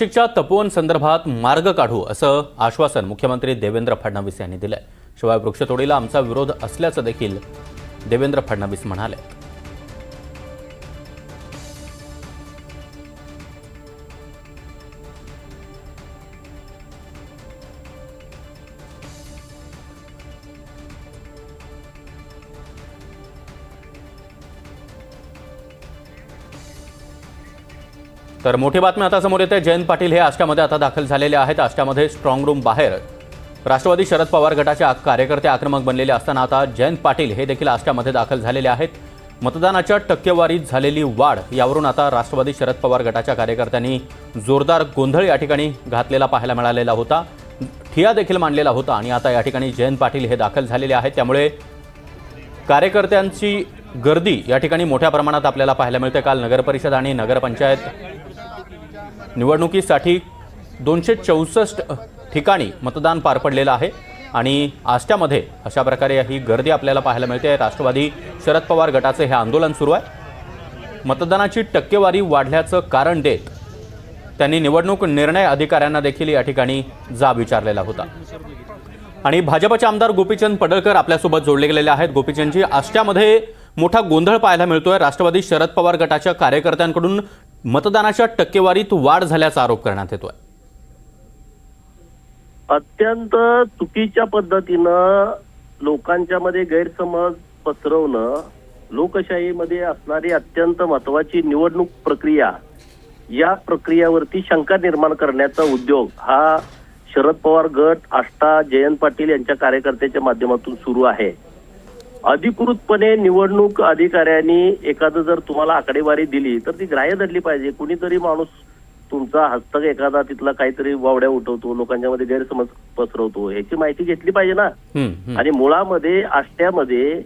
नाशिकच्या तपोवन संदर्भात मार्ग काढू असं आश्वासन मुख्यमंत्री देवेंद्र फडणवीस यांनी दिलंय. शिवाय वृक्षतोडीला आमचा विरोध असल्याचं देखील देवेंद्र फडणवीस म्हणाले. तर मोठी बातमी आता समोर येते. जयंत पाटील हे आष्टामध्ये आता दाखल झालेले आहेत. आष्टामध्ये स्ट्रॉंग रूम बाहेर. राष्ट्रवादी शरद पवार गटाचे कार्यकर्ते आक्रमक बनलेले असताना आता जयंत पाटील हे देखील आष्टामध्ये दाखल झालेले आहेत. मतदानाच्या टक्केवारीत झालेली वाढ यावरून आता राष्ट्रवादी शरद पवार गटाच्या कार्यकर्त्यांनी जोरदार गोंधळ या ठिकाणी घातलेला पाहायला मिळालेला होता. ठिया देखील मांडलेला होता आणि आता या ठिकाणी जयंत पाटील हे दाखल झालेले आहेत. त्यामुळे कार्यकर्त्यांची गर्दी या ठिकाणी मोठ्या प्रमाणात आपल्याला पाहायला मिळते. काल नगरपरिषद आणि नगरपंचायत निवडणुकीसाठी दोनशे चौसष्ट ठिकाणी मतदान पार पडलेलं आहे. आणि आष्ट्यामध्ये अशा प्रकारे ही गर्दी आपल्याला पाहायला मिळते. राष्ट्रवादी शरद पवार गटाचं हे आंदोलन सुरू आहे. मतदानाची टक्केवारी वाढल्याचं कारण देत त्यांनी निवडणूक निर्णय अधिकाऱ्यांना देखील या ठिकाणी जाब विचारलेला होता. आणि भाजपचे आमदार गोपीचंद पडळकर आपल्यासोबत जोडले गेलेले आहेत. गोपीचंदजी आष्ट्यामध्ये मोठा गोंधळ पाहायला मिळतोय. राष्ट्रवादी शरद पवार गटाच्या कार्यकर्त्यांकडून मतदानाच्या टक्केवारीत वाढ झाल्याचा आरोप करण्यात येतोय. अत्यंत चुकीच्या पद्धतीनं लोकांच्या मध्ये गैरसमज पसरवणं लोकशाहीमध्ये असणारी अत्यंत महत्वाची निवडणूक प्रक्रिया या प्रक्रियावरती शंका निर्माण करण्याचा उद्योग हा शरद पवार गट आष्टा जयंत पाटील यांच्या कार्यकर्त्याच्या माध्यमातून सुरू आहे. अधिकृतपणे निवडणूक अधिकाऱ्यांनी एखादं जर तुम्हाला आकडेवारी दिली तर ती ग्राह्य धरली पाहिजे. कुणीतरी माणूस तुमचा हस्तक एखादा तिथला काहीतरी वावड्या उठवतो लोकांच्या मध्ये गैरसमज पसरवतो ह्याची माहिती घेतली पाहिजे ना. आणि मुळामध्ये आष्ट्यामध्ये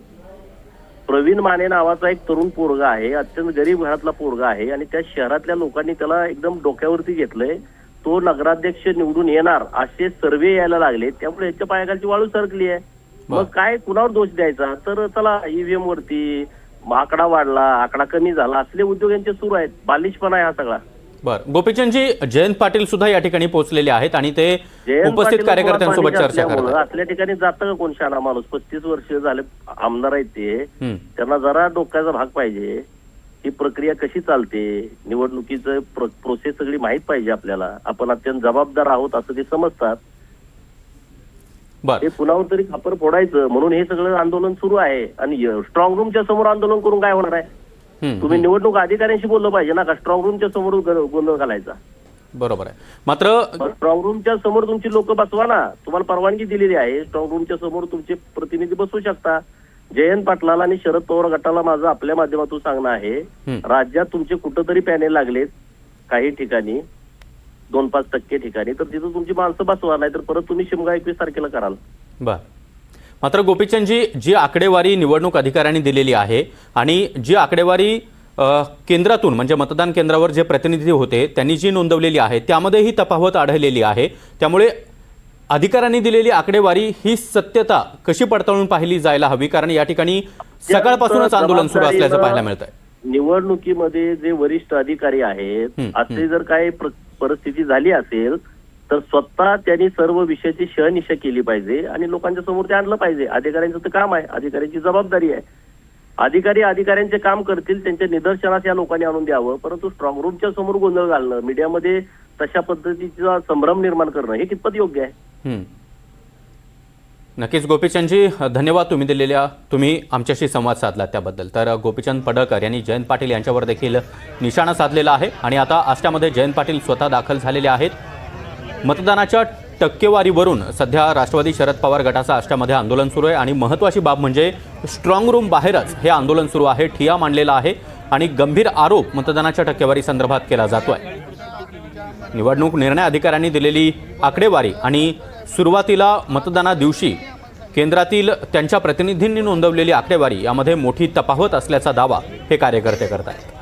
प्रवीण माने नावाचा एक तरुण पोरगा आहे अत्यंत गरीब घरातला पोरगा आहे आणि त्या शहरातल्या लोकांनी त्याला एकदम डोक्यावरती घेतलंय. तो नगराध्यक्ष निवडून येणार असे सर्वे यायला लागले. त्यामुळे याच्या पायाखालची वाळू सरकली आहे. मग. काय कुणावर दोष द्यायचा? तर चला ईव्हीएम वरती आकडा वाढला आकडा कमी झाला असले उद्योग यांचे सुरू आहेत. बालिशपणा आहे हा सगळा. बरं. गोपीचंदजी जयंत पाटील सुद्धा या ठिकाणी पोहोचलेले आहेत आणि ते उपस्थित कार्यकर्त्यांसोबत चर्चा करत असल्यामुळं आहेत असल्या ठिकाणी जातं का कोण शाणा माणूस? पस्तीस वर्ष झाले आमदार आहेत ते. त्यांना जरा डोक्याचा भाग पाहिजे. ही प्रक्रिया कशी चालते? निवडणुकीचं प्र- प्रोसेस सगळी माहीत पाहिजे आपल्याला. आपण अत्यंत जबाबदार आहोत असं ते समजतात. ते कुणावर तरी खापर फोडायचं म्हणून हे सगळं आंदोलन सुरू आहे. आणि स्ट्रॉंग रूमच्या समोर आंदोलन करून काय होणार आहे? तुम्ही निवडणूक अधिकाऱ्यांशी बोललं पाहिजे ना का? स्ट्रॉंग रूमच्या समोर गोंधळ घालायचा. बरोबर आहे. मात्र स्ट्रॉंग रूमच्या समोर तुमची लोक बसवा ना. तुम्हाला परवानगी दिलेली आहे. स्ट्रॉंग रूमच्या समोर तुमचे प्रतिनिधी बसवू शकता. जयंत पाटलाला आणि शरद पवार गटाला माझं आपल्या माध्यमातून सांगणं आहे. राज्यात तुमचे कुठंतरी पॅनेल लागलेत. काही ठिकाणी. दोन पाच टक्के ठिकाणी तर तिथं तुमची माणसं बसवा नाही तर परत तुम्ही शिमगा एकवीस तारखेला कराल. बर. मात्र गोपीचंदजी जी आकडेवारी निवडणूक अधिकाऱ्यांनी दिलेली आहे आणि जी आकडेवारी केंद्रातून म्हणजे मतदान केंद्रावर जे प्रतिनिधी होते त्यांनी जी नोंदवलेली आहे त्यामध्ये ही तफावत आढळलेली आहे. त्यामुळे अधिकाऱ्यांनी दिलेली आकडेवारी ही सत्यता कशी पडताळून पाहिली जायला हवी? कारण या ठिकाणी सकाळपासूनच आंदोलन सुरू असल्याचं पाहायला मिळत आहे निवडणुकीमध्ये जे वरिष्ठ अधिकारी आहेत असे जर काही परिस्थिती झाली असेल तर स्वतः त्यांनी सर्व विषयाची शहनिशा केली पाहिजे आणि लोकांच्या समोर ते आणलं पाहिजे. अधिकाऱ्यांचं तर काम आहे. अधिकाऱ्यांची जबाबदारी आहे. अधिकारी अधिकाऱ्यांचे काम करतील त्यांच्या निदर्शनास या लोकांनी आणून द्यावं. परंतु स्ट्रॉंग रूमच्या समोर गोंधळ घालणं मीडियामध्ये तशा पद्धतीचा संभ्रम निर्माण करणं हे कितपत योग्य आहे? नक्कीच गोपीचंदजी धन्यवाद तुम्ही दिलेल्या तुम्ही आमच्याशी संवाद साधला त्याबद्दल. तर गोपीचंद पडळकर यांनी जयंत पाटील यांच्यावर देखील निशाणा साधलेला आहे आणि आता आष्ट्यामध्ये जयंत पाटील स्वतः दाखल झालेले आहेत. मतदानाच्या टक्केवारीवरून सध्या राष्ट्रवादी शरद पवार गटाचं आष्ट्यामध्ये आंदोलन सुरू आहे आणि महत्त्वाची बाब म्हणजे स्ट्रॉंग रूम बाहेरच हे आंदोलन सुरू आहे ठिया मांडलेला आहे आणि गंभीर आरोप मतदानाच्या टक्केवारी संदर्भात केला जातो आहे निवडणूक निर्णय अधिकाऱ्यांनी दिलेली आकडेवारी आणि सुरुवातीला मतदाना दिवशी केंद्रातील त्यांच्या प्रतिनिधींनी नोंदवलेली आकडेवारी यामध्ये मोठी तफावत असल्याचा दावा हे कार्यकर्ते करत आहेत